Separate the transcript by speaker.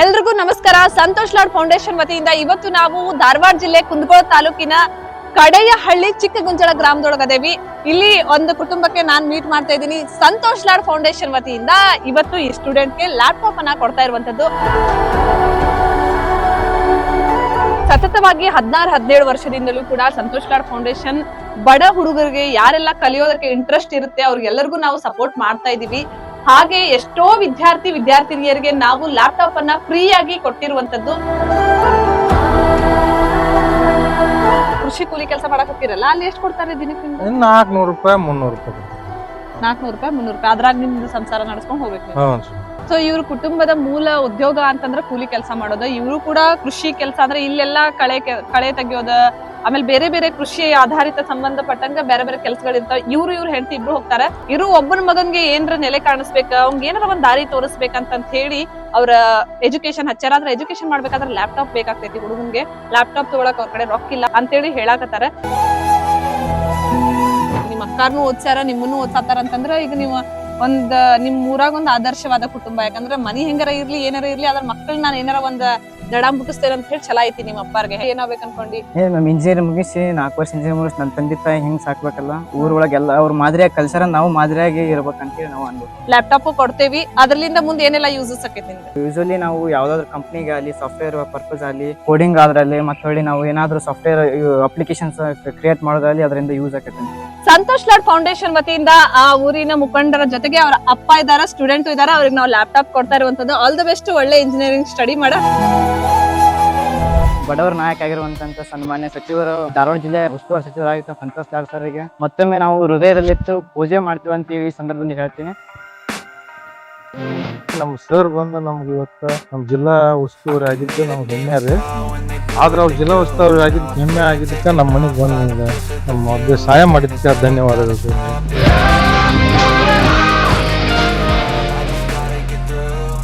Speaker 1: ಎಲ್ರಿಗೂ ನಮಸ್ಕಾರ. ಸಂತೋಷ್ ಲಾಡ್ ಫೌಂಡೇಶನ್ ವತಿಯಿಂದ ಇವತ್ತು ನಾವು ಧಾರವಾಡ ಜಿಲ್ಲೆ ಕುಂದಗೋಳ ತಾಲೂಕಿನ ಕಡೆಯ ಹಳ್ಳಿ ಚಿಕ್ಕಗುಂಜಳ ಗ್ರಾಮದೊಳಗದೇವಿ. ಇಲ್ಲಿ ಒಂದು ಕುಟುಂಬಕ್ಕೆ ನಾನು ಮೀಟ್ ಮಾಡ್ತಾ ಇದ್ದೀನಿ. ಸಂತೋಷ್ ಲಾಡ್ ಫೌಂಡೇಶನ್ ವತಿಯಿಂದ ಇವತ್ತು ಈ ಸ್ಟೂಡೆಂಟ್ಗೆ ಲ್ಯಾಪ್ಟಾಪ್ ಅನ್ನ ಕೊಡ್ತಾ ಇರುವಂತದ್ದು. ಸತತವಾಗಿ ಹದಿನಾರು, ಹದಿನೇಳು ವರ್ಷದಿಂದಲೂ ಕೂಡ ಸಂತೋಷ್ ಲಾಡ್ ಫೌಂಡೇಶನ್ ಬಡ ಹುಡುಗರಿಗೆ ಯಾರೆಲ್ಲ ಕಲಿಯೋದಕ್ಕೆ ಇಂಟ್ರೆಸ್ಟ್ ಇರುತ್ತೆ, ಅವ್ರಿಗೆಲ್ಲರಿಗೂ ನಾವು ಸಪೋರ್ಟ್ ಮಾಡ್ತಾ ಇದೀವಿ. ಹಾಗೆ ಎಷ್ಟೋ ವಿದ್ಯಾರ್ಥಿ ವಿದ್ಯಾರ್ಥಿನಿಯರಿಗೆ ನಾವು ಲ್ಯಾಪ್ಟಾಪ್ ಅನ್ನ ಫ್ರೀ ಆಗಿ ಕೊಟ್ಟಿರುವಂತದ್ದು. ಕೃಷಿ ಕೂಲಿ ಕೆಲಸ ಮಾಡಕ್ ಹೋಗ್ತಿರಲ್ಲ ಅಲ್ಲಿ ಎಷ್ಟು ಕೊಡ್ತಾರೆ ದಿನಕ್ಕೆ
Speaker 2: ನಾಲ್ಕನೂರು ನಾಲ್ಕುನೂರು ರೂಪಾಯಿ ಮುನ್ನೂರು ರೂಪಾಯಿ
Speaker 1: ನಾಲ್ಕನೂರು ರೂಪಾಯಿ ಮುನ್ನೂರು ರೂಪಾಯಿ. ಅದ್ರಾಗ ನಿಮ್ದು ಸಂಸಾರ ನಡೆಸ್ಕೊಂಡು ಹೋಗ್ಬೇಕು ನೀವು.
Speaker 2: ಹ್ಞೂ ಸರ್.
Speaker 1: ಸೊ ಇವ್ರ ಕುಟುಂಬದ ಮೂಲ ಉದ್ಯೋಗ ಅಂತಂದ್ರೆ ಕೂಲಿ ಕೆಲಸ ಮಾಡೋದು. ಇವರು ಕೂಡ ಕೃಷಿ ಕೆಲಸ ಅಂದ್ರೆ ಇಲ್ಲೆಲ್ಲ ಕಳೆ ಕೆ- ಕಳೆ ತೆಗಿಯೋದ ಆಮೇಲೆ ಬೇರೆ ಬೇರೆ ಕೃಷಿ ಆಧಾರಿತ ಸಂಬಂಧಪಟ್ಟಂಗ ಬೇರೆ ಬೇರೆ ಕೆಲಸಗಳಿರ್ತಾವ. ಇವ್ರು ಇವ್ರು ಹೆಂಡತಿ ಇಬ್ರು ಹೋಗ್ತಾರೆ. ಇರು ಒಬ್ಬನ ಮಗನ್ಗೆ ಏನ್ರ ನೆಲೆ ಕಾಣಿಸ್ಬೇಕ, ಅವ್ನ್ಗ್ ಏನಾರ ಒಂದ್ ದಾರಿ ತೋರಿಸ್ಬೇಕಂತ ಹೇಳಿ ಅವ್ರ ಎಜುಕೇಶನ್ ಹಚ್ಚಾರ ಆದ್ರೆ ಎಜುಕೇಶನ್ ಮಾಡ್ಬೇಕಾದ್ರೆ ಲ್ಯಾಪ್ಟಾಪ್ ಬೇಕಾಗ್ತೈತಿ ಹುಡುಗನ್ಗೆ. ಲ್ಯಾಪ್ಟಾಪ್ ತಗೊಳಕ್ ಅವ್ರ ಕಡೆ ರೊಕ್ಕ ಇಲ್ಲ ಅಂತೇಳಿ ಹೇಳಾಕತ್ತಾರ. ನಿಮ್ಮ ಅಕ್ಕಾರ್ನು ಓದ್ಸ್ಯಾರ, ನಿಮ್ಮನ್ನು ಓದ್ಸಾತಾರ ಅಂತಂದ್ರ ಈಗ ನೀವು ಒಂದ್, ನಿಮ್ ಊರಾಗ ಒಂದ್ ಆದರ್ಶವಾದ ಕುಟುಂಬ. ಯಾಕಂದ್ರೆ ಮನಿ ಹೆಂಗಾರ ಇರ್ಲಿ, ಏನಾರ ಇರ್ಲಿ, ಅದ್ರ ಮಕ್ಕಳನ್ನ ನಾನು ಏನಾರ ಒಂದ್ ದಡ ಮುಟ್ಟಿಸ್ತೇನೆ ಅಂತ ಹೇಳಿ ಛಲ ಐತಿ ನಿಮ್ಮ ಅಪ್ಪಾರ್ಗೆ. ಏನಾಗ್ಬೇಕು ಅನ್ಕೊಂಡಿ?
Speaker 3: ಏ ಮ್ಯಾಮ್ ಇಂಜಿನಿಯರ್ ಮುಗಿಸಿ ನಾಲ್ಕು ವರ್ಷ ಇಂಜಿನಿಯರ್ ಮುಗಿಸಿ ನನ್ನ ತಂದೆ ತಾಯಿ ಹೆಂಗ್ ಸಾಕ್ಬೇಕಲ್ಲ ಊರೊಳಗೆಲ್ಲ ಅವ್ರ ಮಾದರಿಯಾಗಿ ಕಲ್ಸರ ನಾವು ಮಾದರಿಯಾಗಿ ಇರ್ಬೇಕಂತೇಳಿ ನಾವು ಅಂದ್ವಿ
Speaker 1: ಲ್ಯಾಪ್ಟಾಪ್ ಕೊಡ್ತೇವಿ. ಅದರಿಂದ ಮುಂದೆ ಏನೆಲ್ಲ ಯೂಸಸ್ ಆಕೈತಿ ನಿಮ್ಗೆ?
Speaker 3: ಯೂಶಲಿ ನಾವು ಯಾವ್ದಾದ್ರು ಕಂಪ್ನಿಗೆ ಆಗಲಿ ಸಾಫ್ಟ್ವೇರ್ ಪರ್ಪಸ್ ಆಗಲಿ ಕೋಡಿಂಗ್ ಆದ್ರಲ್ಲಿ ಮತ್ತೆ ನಾವು ಏನಾದ್ರು ಸಾಫ್ಟ್ವೇರ್ ಅಪ್ಲಿಕೇಶನ್ಸ್ ಕ್ರಿಯೇಟ್ ಮಾಡೋದ್ರಲ್ಲಿ ಅದರಿಂದ ಯೂಸ್ ಆಕೈತಿ
Speaker 1: ಸಂತೋಷ್ ಲಾಡ್ ಫೌಂಡೇಶನ್ ವತಿಯಿಂದ ಆ ಊರಿನ ಮುಖಂಡರ ಜೊತೆಗೆ ಅವರ ಅಪ್ಪ ಇದಾರ ಸ್ಟೂಡೆಂಟ್ ಇದಾರ ಅವ್ರಿಗೆ ನಾವು ಲ್ಯಾಪ್ಟಾಪ್ ಕೊಡ್ತಾ ಇರುವಂತದ್ದು ಆಲ್ ದ ಬೆಸ್ಟ್ ಒಳ್ಳೆ ಇಂಜಿನಿಯರಿಂಗ್ ಸ್ಟಡಿ ಮಾಡ.
Speaker 3: ಬಡವರ ನಾಯಕ ಆಗಿರುವಂತಹ ಸನ್ಮಾನ್ಯ ಸಚಿವರು ಧಾರವಾಡ ಜಿಲ್ಲೆ ಉಸ್ತುವಾರಿ ಸಚಿವರಾಗಿದ್ದ ಸಂತೋಷ್ ಲಾಡ್ ಸರ್ಗೆ ಮತ್ತೊಮ್ಮೆ ನಾವು ಹೃದಯದಲ್ಲಿತ್ತು ಪೂಜೆ ಮಾಡ್ತೀವಿ ಅಂತ ಈ ಸಂದರ್ಭದಲ್ಲಿ ಹೇಳ್ತೀನಿ.
Speaker 2: ನಮ್ಮ ಸರ್ ಬಂದು ನಮ್ಗೆ ಇವತ್ತು ನಮ್ಮ ಜಿಲ್ಲಾ ಉಸ್ತುವಾರಿ ಆಗಿದ್ದು ನಮ್ಗೆ ಹೆಮ್ಮೆ ರೀ ಆದ್ರೆ ಅವ್ರು ಜಿಲ್ಲಾ ಉಸ್ತುವಾರಿ ಆಗಿದ್ದು ಹೆಮ್ಮೆ ಆಗಿದ್ದಕ್ಕೆ ನಮ್ಮ ಮನೆಗೆ ಬಂದ ನಮ್ಮ ಸಹಾಯ ಮಾಡಿದ್ದಕ್ಕೆ ಧನ್ಯವಾದಗಳು